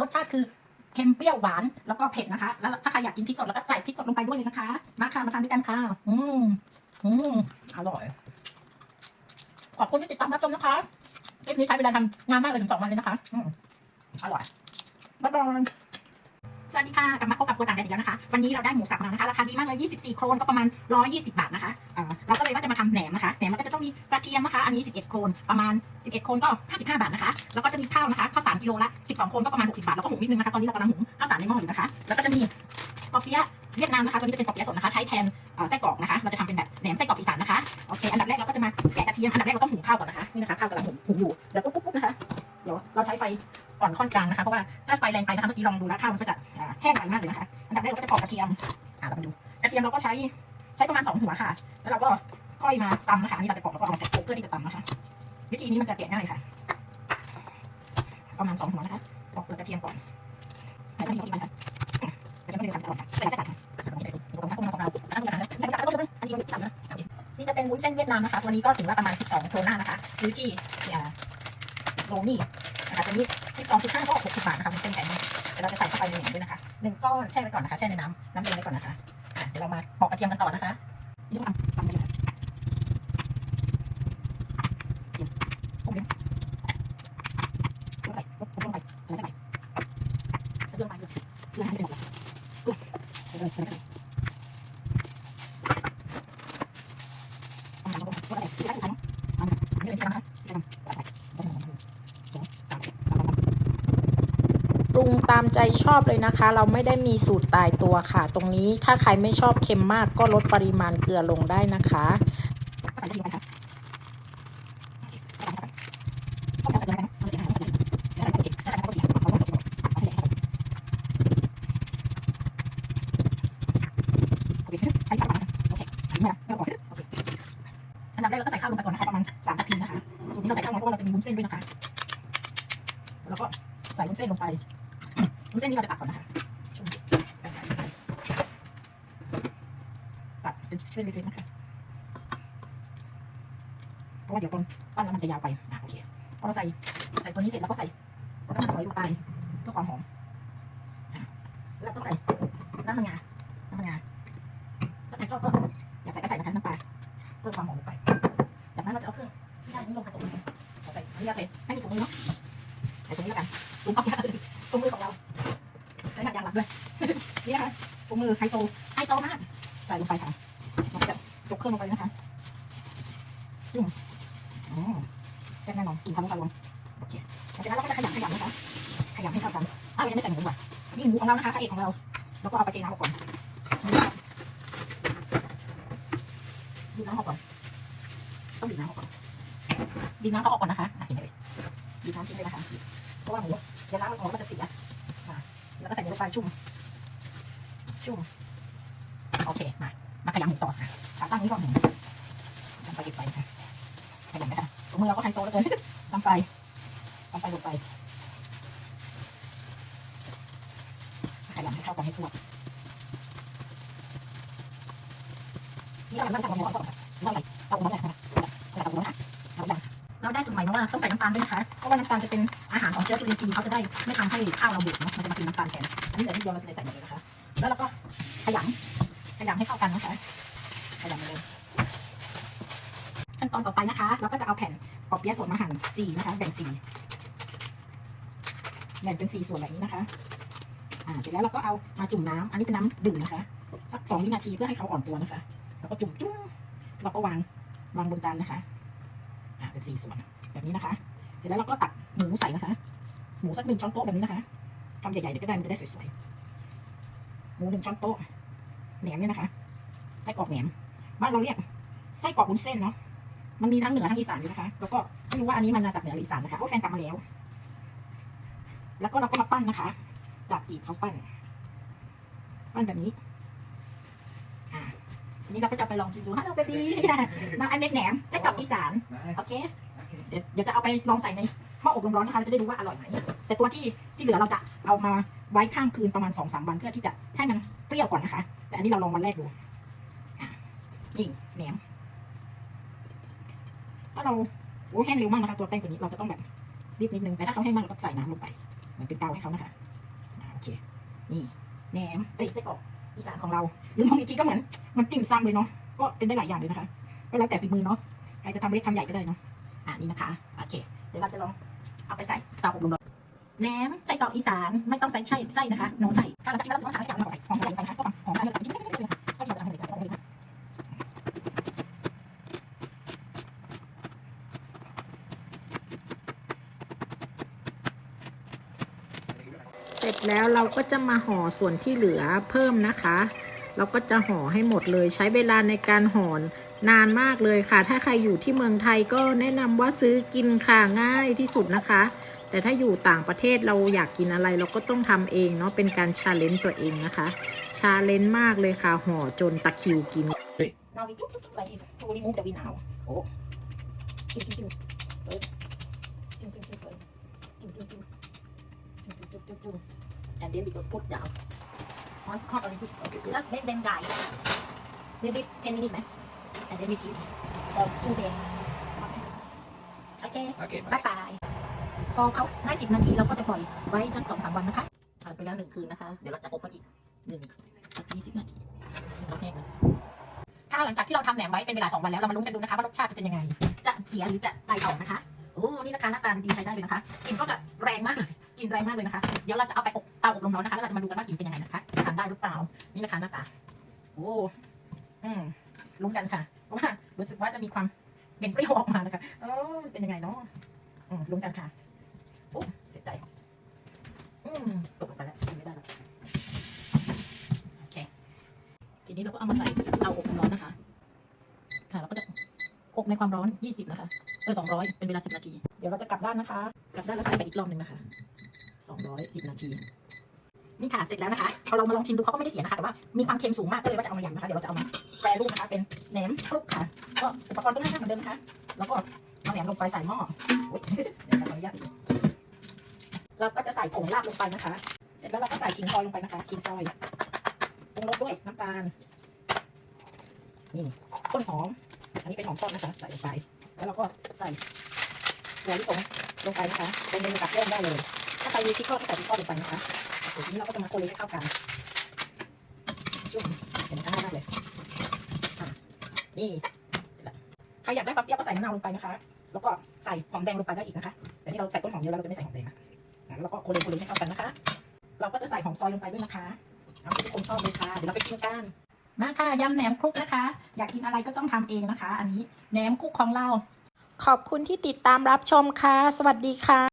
รสชาติคือเค็มเปรี้ยวหวานแล้วก็เผ็ดนะคะ แล้วถ้าใครอยากกินพริกสดแล้วก็ใส่พริกสดลงไปด้วยเลยนะคะ มาค่ะมาทานด้วยกันค่ะ อืมอืมอร่อย ขอบคุณที่ติดตามรับชมนะคะคลิปนี้ใช้เวลาทำงานมากเลยถึงสองวันเลยนะคะ อืมอร่อยบ๊ายบาย สวัสดีค่ะกลับมาพบกับครัวต่างแดนอีกแล้วนะคะ วันนี้เราได้หมูสับมานะคะ ราคาดีมากเลย 24 โครนก็ประมาณ 120 บาทนะคะเราก็เลยว่าจะมาทำแหนมนะคะแหนมมันก็จะต้องมีกระเทียมนะคะ อันนี้ 11 โครนประมาณ 11 โครนก็ 55 บาทนะคะ แล้วก็จะมีข้าวนะคะข้าวสารกิโลละ 12 โครนก็ประมาณ 60 บาท แล้วก็หมูนิดนึงนะคะ ตอนนี้เรากำลังหมูข้าวสารในหม้ออยู่นะคะ แล้วก็จะมีปอเปี๊ยะเวียดนามนะคะ ตัวนี้จะเป็นปอเปี๊ยะสดนะคะ ใช้แทนไส้กรอกนะคะ เราจะทำเป็นแบบแหนมไส้กรอกอีสานนะคะ โอเค อันดับแรกเราก็จะมาแกะกระเทียม อันดับแรกเราต้องหุงข้าวก่อนนะคะ นี่นะคะข้าวกำลังหุงอยู่ เดี๋วปุ๊บนะคะ เดี๋ยวเราใช้ไฟ อ่อนค่อนกลางนะคะ เพราะว่าถ้าไฟแรงไปนะคะเมื่อกี้ลองดูแล้วข้าวมันก็จะแห้งไวมากเลยนะคะ อันดับแรกเราก็จะปอกกระเทียม อ่าเราไปดู กระเทียมเราก็ใช้ใช้ประมาณสองหัวค่ะ แล้วเราก็ค่อยมาตำนะคะนี่เราจะปอกแล้วก็เอาใส่โเพื่อที่จะตำนะคะ วิธีนี้มันจะแกะง่ายค่ะ ประมาณสองหัวนะคะปอกเปลือกกระเทียมก่อนแล้วก็มีกระเทียมค่ะกระเทียมก็มีความอร่อยค่ะใส่ไส้ตัดค่ะนี่จะเป็นวุ้นเส้นเวียดนามนะคะ ตัวนี้ก็ถือว่าประมาณ 12โครน่านะคะซื้อที่โรนี่นะคะตัวนี้ สิบสองจุดห้าก็หกสิบบาทนะคะเป็นเส้นแข็งเดี๋ยวเราจะใส่เข้าไปในหม้าด้วยนะคะหนึ่งก้อนแช่ไว้ก่อนนะคะแช่ในน้ำน้ำเย็นไว้ก่อนนะคะเดี๋ยวเรามาปอกกระเทียมกันต่อนะคะนี่ต้องทำทำกันนะต้องใส่รยงต้องใส่ลงไปใส่ไปเติมไปเติมให้เป็นหมดเลยเติม ปรุงตามใจชอบเลยนะคะ เราไม่ได้มีสูตรตายตัวค่ะ ตรงนี้ถ้าใครไม่ชอบเค็มมากก็ลดปริมาณเกลือลงได้นะคะอันดับแรกเราก็ใส่ข้าวลงไปก่อนนะคะประมาณสามนาทีนะคะสูตรนี้เราใส่ข้าวลงเพราะว่าเราจะมีวุ้นเส้นด้วยนะคะ แล้วก็ใส่วุ้นเส้นลงไป เส้นนี่เราจะตัดก่อนนะคะตัดเป็นเส้นเล็กๆนะคะเพราะว่าเดี๋ยวตอนปั้นแล้วมันจะยาวไปอะโอเคพอเราใส่ใส่ตัวนี้เสร็จแล้วก็ใส่น้ำมันหอยลงไปเพื่อความหอมแล้วก็ใส่น้ำมันงาน้ำมันงาถ้าใครชอบก็อยากใส่ก็ใส่นะคะน้ำปลาเพิ่มความหอมลงไป จากนั้นเราจะเอาเครื่องที่ได้นี้ลงผสมใส่อันนี้เราใส่ให้มีถุงมือเนาะ มือไฮโซไฮโซมากใส่ลงไปค่ะเราจะยกเครื่องลงไปนะคะอ๋อเส้นแน่นอนกินทะลุทะลงโอเคหลังจากนั้นเราก็จะขยำขยำนะคะขยำให้เข้ากันอ้าวยังไม่ใส่หมูดีกว่านี่หมูของเรานะคะพระเอกของเราแล้วก็เอาไปเจน้ำออกก่อนดูน้ำออกก่อนต้องบีน้ำออกก่อนบีน้ำเขาออกก่อนนะคะเห็นไหมบีน้ำทิ้งเลยนะคะเพราะว่าหมูเดี๋ยวน้ำมันออกมันจะเสียแล้วก็ใส่ลงไปชุ่ม ชุ่มโอเค มา มาขยำหมูต่อค่ะขาตั้งนี้ก่อนหนึ่งทำไปเก็บไปนะคะขยันไหมคะมือเราก็ไฮโซแล้วเกินทำไฟทำไฟลงไปขยันให้เข้ากันให้ทั่วนี่เราไม่ใส่ความร้อนก่อนค่ะเราใส่เตาอบน้ำแหละนะคะใส่เตาอบน้ำค่ะเราดังเราได้สูตรใหม่มาว่าต้องใส่น้ำตาลด้วยนะคะ เพราะว่าน้ำตาลจะเป็นอาหารของเชื้อจุลินทรีย์เขาจะได้ไม่ทำให้ข้าวเราบูดเนาะ มันจะมากินน้ำตาลแทนอันนี้เหลือนิดเดียวเราจะใส่หมดเลยนะคะ แล้วเราก็ขยำขยำให้เข้ากันนะคะขยำไปเลยขั้นตอนต่อไปนะคะ เราก็จะเอาแผ่นปอเปี๊ยะสดมาหั่นสี่นะคะแบ่งสี่แบ่งเป็นสี่ส่วนแบบนี้นะคะ อ่า เสร็จแล้วเราก็เอามาจุ่มน้ำอันนี้เป็นน้ำดื่มนะคะ สักสองวินาทีเพื่อให้เขาอ่อนตัวนะคะ แล้วก็จุ่มจุ้งเราก็วางวางบนจานนะคะ อ่า เป็นสี่ส่วนแบบนี้นะคะ เสร็จแล้วเราก็ตักหมูใส่นะคะ หมูสักหนึ่งช้อนโต๊ะแบบนี้นะคะทำใหญ่ๆเดี๋ยวก็ได้มันจะได้สวยๆ มูหนึ่งช้อนโต๊ะแหนมเนี่ยนะคะไส้กรอกแหนมบ้านเราเรียกไส้กรอกวุ้นเส้นเนาะมันมีทั้งเหนือทั้งอีสานอยู่นะคะ แล้วก็ไม่รู้ว่าอันนี้มันมาจากเหนือหรืออีสานนะคะโอ้แฟนกลับมาแล้ว แล้วก็เราก็มาปั้นนะคะ จับจีบเขาปั้น ปั้นแบบนี้อ่าทีนี้เราก็จะไปลองชิมดูฮัลโหลเบบี้น้องไอเม็ดแหนมไส้กรอกอีสานโอเคเดี๋ยวเดี๋ยวจะเอาไปลองใส่ในหม้ออบลมร้อนนะคะเราจะได้รู้ว่าอร่อยไหม แต่ตัวที่ที่เหลือเราจะเอามาไว้ข้ามคืนประมาณสองสามวันเพื่อที่จะให้มันเปรี้ยวก่อนนะคะ แต่อันนี้เราลองวันแรกดูนี่แหนมถ้าเราโอ้แห้งเร็วมากนะคะตัวแป้งตัวนี้เราจะต้องแบบรีบนิดนึงแต่ถ้าเขาแห้งมากเราต้องใส่น้ำลงไปเหมันเป็นเตาให้เขานะคะอ่าโอเค นี่แหนมเอ้ยไส้กรอกอีสานของเราหรือมองอีกทีก็เหมือนมันติ่มซำเลยเนาะก็เป็นได้หลายอย่างเลยนะคะก็แล้วแต่ฝีมือเนาะใครจะทำเล็กทำใหญ่ก็ได้เนาะอ่านี่นะคะโอเค เดี๋ยวเราจะลองเอาไปใส่เตาอบลมร้อน แหนมไส้กรอกอีสานไม่ต้องใส่ไส้ไส้นะคะหนูใส่ถ้าเราจะชิมแล้วเราต้องใส่เราใส่หอมใส่ไปนะคะก็หอมใส่เลยชิมไม่ได้เลยนะคะก็ชิมแล้วทำอะไรกันก็ได้นะคะเสร็จแล้วเราก็จะมาห่อส่วนที่เหลือเพิ่มนะคะ เราก็จะห่อให้หมดเลย ใช้เวลาในการห่อนานมากเลยค่ะ ถ้าใครอยู่ที่เมืองไทยก็แนะนำว่าซื้อกินค่ะง่ายที่สุดนะคะ แต่ถ้าอยู่ต่างประเทศเราอยากกินอะไรเราก็ต้องทำเองเนาะเป็นการชาเลนจ์ตัวเองนะคะชาเลนจ์มากเลยค่ะห่อจนตะคริวกิน Now we do like this to remove the wind out. Oh. Chim, chim, chim. First. Chim, chim, chim, first. Chim, chim, chim. Chim, chim, chim, chim, chim. And then we will put down. On hot already. Okay, good. Just make them dry. Maybe 10 minutes, man. And then we keep for two days. Okay. Okay, บายบาย พอเขาได้สิบนาทีเราก็จะปล่อยไว้สักสองสามวันนะคะผ่านไปแล้วหนึ่งคืนนะคะ เดี๋ยวเราจะอบไปอีกหนึ่งยี่สิบนาทีโอเคนะถ้าหลังจากที่เราทำแหนมไว้เป็นเวลาสองวันแล้วเรามาลุ้นกันดูนะคะว่ารสชาติจะเป็นยังไง จะเสียหรือจะไตออนะคะโอ้นี่นะคะหน้าตาดีใช้ได้เลยนะคะกลิ่นก็จะแรงมากเลยกลิ่นแรงมากเลยนะคะ เดี๋ยวเราจะเอาไปอบเตาอบลมร้อนนะคะแล้วเราจะมาดูกันว่ากลิ่นเป็นยังไงนะคะทานได้หรือเปล่านี่นะคะหน้าตาโอ้อืมลุ้นกันค่ะเพราะว่ารู้สึกว่าจะมีความเป็นเปรี้ยวออกมานะคะเออเป็นยังไงเนาะอืมลุ้นกันค่ะโอ้เสียใจ อืม ตกลงไปแล้วไม่ได้แล้วโอเค ทีนี้เราก็เอามาใส่เตาอบความร้อนนะคะ ค่ะเราก็จะอบในความร้อน 20 นะคะ เออ200 เป็นเวลา 10 นาที เดี๋ยวเราจะกลับด้านนะคะ กลับด้านแล้วใส่ไปอีกรอบหนึ่งนะคะ 210 นาที นี่ค่ะ เสร็จแล้วนะคะพอเรามาลองชิมดูเขาก็ไม่ได้เสียนะคะ แต่ว่ามีความเค็มสูงมากก็เลยว่าจะเอามายำนะคะ เดี๋ยวเราจะเอามาแปรรูปนะคะ เป็นแหนมคลุกค่ะ ก็อุปกรณ์ก็ง่ายๆเหมือนเดิมนะคะ แล้วก็เอาแหนมลงไปใส่หม้ออุ๊ยเดี๋ยวขออนุญาต เราก็จะใส่ผงลาบลงไปนะคะ เสร็จแล้วเราก็ใส่ขิงซอยลงไปนะคะขิงซอยปรุงรสด้วยน้ำตาลนี่ต้นหอม อันนี้เป็นหอมทอดนะคะ ใส่ลงไป แล้วเราก็ใส่หัวลิสงลงไปนะคะ เป็นเมนูกับแก้มได้เลย ถ้าใครมีพริกทอดก็ใส่พริกทอดลงไปนะคะทีนี้เราก็จะมาโคเลยให้เข้ากันจุ่มเห็นไหมคะง่ายมากเลยอะนี่ใครอยากได้ความเปรี้ยวก็ใส่มะนาวลงไปนะคะ แล้วก็ใส่หอมแดงลงไปได้อีกนะคะ แต่นี่เราใส่ต้นหอมเยอะแล้วเราจะไม่ใส่หอมแดงอะอะ แล้วเราก็คนเลยคนเลยให้เข้ากันนะคะ เราก็จะใส่หอมซอยลงไปด้วยนะคะเอาที่ทุกคนชอบเลยค่ะ เดี๋ยวเราไปกินกันมาค่ะยำแหนมคลุกนะคะ อยากกินอะไรก็ต้องทำเองนะคะ อันนี้แหนมคลุกของเรา ขอบคุณที่ติดตามรับชมค่ะ สวัสดีค่ะ